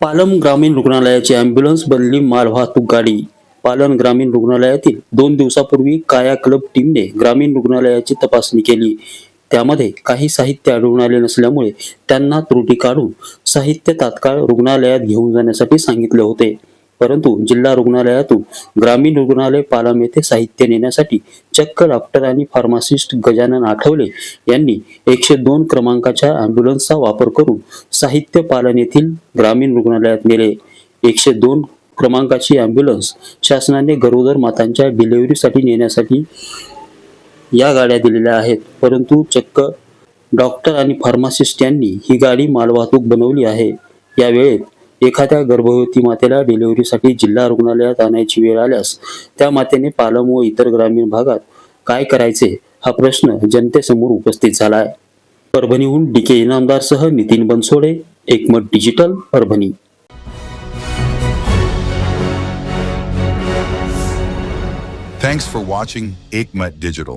पालम ग्रामीण रुग्णालयाची अँब्युलन्स बदली मालवाहतूक गाडी. पालन ग्रामीण रुग्णालयातील दोन दिवसापूर्वी काया क्लब टीमने ग्रामीण रुग्णालयाची तपासणी केली. त्यामध्ये काही साहित्य आढळून आले नसल्यामुळे त्यांना त्रुटी काढून साहित्य तात्काळ रुग्णालयात घेऊन जाण्यासाठी सांगितले होते. परंतु जिल्हा रुग्णालयातून ग्रामीण रुग्णालय पालम येथे साहित्य नेण्यासाठी चक्क डॉक्टर आणि फार्मासिस्ट गजानन आठवले यांनी एकशे दोन क्रमांकाच्या अँब्युलन्सचा वापर करून साहित्य पालन येथील ग्रामीण रुग्णालयात नेले. एकशे दोन क्रमांकाची अँब्युलन्स शासनाने गरोदर मातांच्या डिलिव्हरीसाठी नेण्यासाठी या गाड्या दिलेल्या आहेत. परंतु चक्क डॉक्टर आणि फार्मासिस्ट यांनी ही गाडी मालवाहतूक बनवली आहे. या वेळेत एखाद्या गर्भवती मातेला डिलिव्हरीसाठी जिल्हा रुग्णालयात आणायची वेळ आल्यास त्या मातेने पालम व इतर ग्रामीण भागात काय करायचे हा प्रश्न जनतेसमोर उपस्थित झाला आहे परभणीहून D K इनामदारसह Nitin Bansode Ekmat digital Parbhani. Thanks for watching Ekmat digital